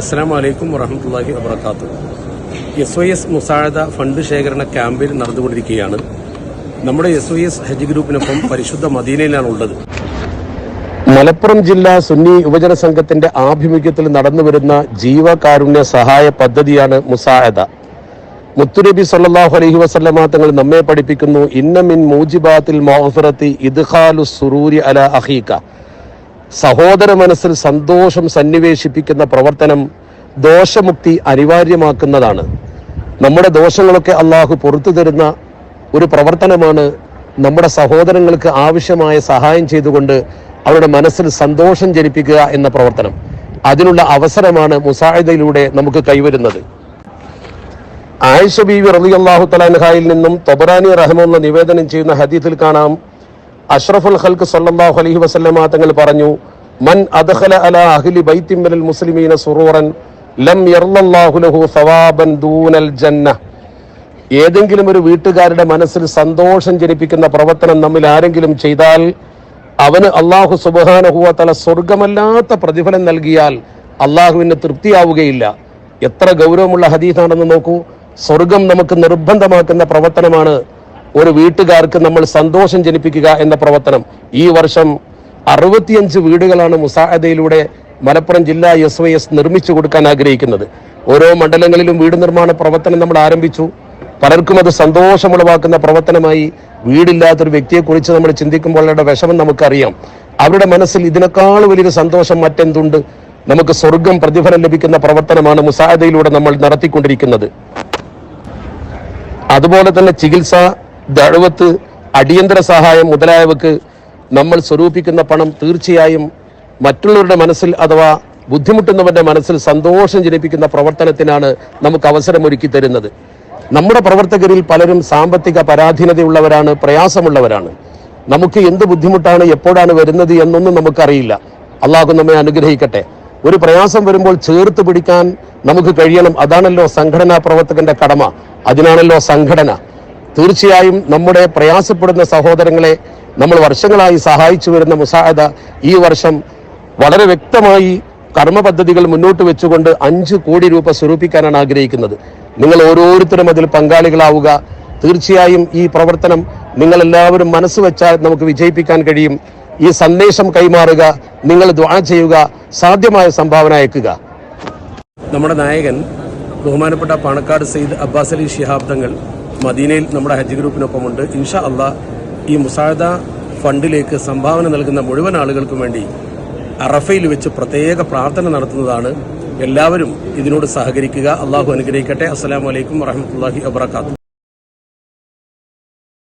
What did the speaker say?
അസ്സാം വലൈക്കും വറഹമത്തല്ലാഹി വബർക്കാത്തു എസ് ഒ എസ് മുസാഴത ഫണ്ട് ശേഖരണ ക്യാമ്പിൽ നടന്നുകൊണ്ടിരിക്കുകയാണ്. നമ്മുടെ എസ് ഒ എസ് ഹജ്ജ് ഗ്രൂപ്പിനൊപ്പം പരിശുദ്ധ മദീനയിലാണ് ഉള്ളത്. മലപ്പുറം ജില്ലാ സുന്നി യുവജന സംഘത്തിന്റെ ആഭിമുഖ്യത്തിൽ നടന്നുവരുന്ന ജീവകാരുണ്യ സഹായ പദ്ധതിയാണ് മുസാഹദ. മുത്തുനബി സല്ലല്ലാഹു അലഹി വസല്ലമ തങ്ങൾ നമ്മെ പഠിപ്പിക്കുന്നു ഇന്നമിൻ മൂജിബാത്തിൽ മോഹറത്തി ഇദ്ഹാലു സുറൂരി അല അഹീക സഹോദര മനസ്സിൽ സന്തോഷം സന്നിവേശിപ്പിക്കുന്ന പ്രവർത്തനം ദോഷമുക്തി അനിവാര്യമാക്കുന്നതാണ്. നമ്മുടെ ദോഷങ്ങളൊക്കെ അള്ളാഹു പുറത്തു തരുന്ന ഒരു പ്രവർത്തനമാണ് നമ്മുടെ സഹോദരങ്ങൾക്ക് ആവശ്യമായ സഹായം ചെയ്തുകൊണ്ട് അവരുടെ മനസ്സിൽ സന്തോഷം ജനിപ്പിക്കുക എന്ന പ്രവർത്തനം. അതിനുള്ള അവസരമാണ് മുസാഹിദയിലൂടെ നമുക്ക് കൈവരുന്നത്. ആയിഷ ബീവി അള്ളാഹു തലാൻഹായിൽ നിന്നും തൊബറാനി റഹ്മുള്ള നിവേദനം ചെയ്യുന്ന ഹദീത്തിൽ കാണാം. അഷ്റഫുൽ ഖൽക്ക് സല്ലാഹു അലഹി വസല്ലമ തങ്ങൾ പറഞ്ഞു മൻ അദ്ഖല അല അഹ്ലി ബൈത്തിൻ മിനൽ മുസ്ലിമീന സുറൂറൻ ലം ലഹു സവാബൻ ദൂനൽ ജന്ന. ഏതെങ്കിലും ഒരു വീട്ടുകാരുടെ മനസ്സിൽ സന്തോഷം ജനിപ്പിക്കുന്ന പ്രവർത്തനം നമ്മിൽ ആരെങ്കിലും ചെയ്താൽ അവന് അള്ളാഹു സുബാനഹുവ തല സ്വർഗമല്ലാത്ത പ്രതിഫലം നൽകിയാൽ അള്ളാഹുവിന് തൃപ്തിയാവുകയില്ല. എത്ര ഗൗരവമുള്ള ഹദീസാണെന്ന് നോക്കൂ. സ്വർഗം നമുക്ക് നിർബന്ധമാക്കുന്ന പ്രവർത്തനമാണ് ഒരു വീട്ടുകാർക്ക് നമ്മൾ സന്തോഷം ജനിപ്പിക്കുക എന്ന പ്രവർത്തനം. ഈ വർഷം അറുപത്തിയഞ്ച് വീടുകളാണ് മുസാഹദയിലൂടെ മലപ്പുറം ജില്ലാ എസ് വൈ എസ് നിർമ്മിച്ചു കൊടുക്കാൻ ആഗ്രഹിക്കുന്നത്. ഓരോ മണ്ഡലങ്ങളിലും വീട് നിർമ്മാണ പ്രവർത്തനം നമ്മൾ ആരംഭിച്ചു. പലർക്കും അത് സന്തോഷമുളവാക്കുന്ന പ്രവർത്തനമായി വീടില്ലാത്തൊരു വ്യക്തിയെക്കുറിച്ച് നമ്മൾ ചിന്തിക്കുമ്പോൾ അവരുടെ വിഷമം നമുക്കറിയാം. അവരുടെ മനസ്സിൽ ഇതിനേക്കാൾ വലിയൊരു സന്തോഷം മറ്റെന്തുണ്ട്? നമുക്ക് സ്വർഗം പ്രതിഫലം ലഭിക്കുന്ന പ്രവർത്തനമാണ് മുസാഹദയിലൂടെ നമ്മൾ നടത്തിക്കൊണ്ടിരിക്കുന്നത്. അതുപോലെ തന്നെ ചികിത്സ ദഴവത്ത് അടിയന്തര സഹായം മുതലായവക്ക് നമ്മൾ സ്വരൂപിക്കുന്ന പണം തീർച്ചയായും മറ്റുള്ളവരുടെ മനസ്സിൽ അഥവാ ബുദ്ധിമുട്ടുന്നവരുടെ മനസ്സിൽ സന്തോഷം ജനിപ്പിക്കുന്ന പ്രവർത്തനത്തിനാണ് നമുക്ക് അവസരമൊരുക്കി തരുന്നത്. നമ്മുടെ പ്രവർത്തകരിൽ പലരും സാമ്പത്തിക പരാധീനതയുള്ളവരാണ് പ്രയാസമുള്ളവരാണ്. നമുക്ക് എന്ത് ബുദ്ധിമുട്ടാണ് എപ്പോഴാണ് വരുന്നത് എന്നൊന്നും നമുക്കറിയില്ല. അള്ളാഹു നമ്മെ അനുഗ്രഹിക്കട്ടെ. ഒരു പ്രയാസം വരുമ്പോൾ ചേർത്ത് പിടിക്കാൻ നമുക്ക് കഴിയണം. അതാണല്ലോ സംഘടനാ പ്രവർത്തകന്റെ കടമ. അതിനാണല്ലോ സംഘടന. തീർച്ചയായും നമ്മുടെ പ്രയാസപ്പെടുന്ന സഹോദരങ്ങളെ നമ്മൾ വർഷങ്ങളായി സഹായിച്ചു വരുന്ന മുസാഹദ ഈ വർഷം വളരെ വ്യക്തമായി കർമ്മ പദ്ധതികൾ മുന്നോട്ട് വെച്ചുകൊണ്ട് അഞ്ച് കോടി രൂപ സ്വരൂപിക്കാനാണ് ആഗ്രഹിക്കുന്നത്. നിങ്ങൾ ഓരോരുത്തരും അതിൽ പങ്കാളികളാവുക. തീർച്ചയായും ഈ പ്രവർത്തനം നിങ്ങൾ എല്ലാവരും മനസ്സ് വെച്ചാൽ നമുക്ക് വിജയിപ്പിക്കാൻ കഴിയും. ഈ സന്ദേശം കൈമാറുക നിങ്ങൾ ദ്വാ ചെയ്യുക സാധ്യമായ സംഭാവന അയക്കുക. നമ്മുടെ നായകൻ ബഹുമാനപ്പെട്ട പാണക്കാട് സെയ്ദ് അബ്ബാസ് അലി ശിഹാബ് തങ്ങൾ മദീനയിൽ നമ്മുടെ ഹജ്ജ് ഗ്രൂപ്പിനൊപ്പമുണ്ട്. ഇൻഷാ അള്ളാ ഈ മുസാദ ഫണ്ടിലേക്ക് സംഭാവന നൽകുന്ന മുഴുവൻ ആളുകൾക്കും വേണ്ടി അറഫയിൽ വെച്ച് പ്രത്യേക പ്രാർത്ഥന നടത്തുന്നതാണ്. എല്ലാവരും ഇതിനോട് സഹകരിക്കുക. അള്ളാഹു അനുഗ്രഹിക്കട്ടെ. അസ്സാം വലൈക്കും വറഹമത്തല്ലാഹി വബർക്കാത്തു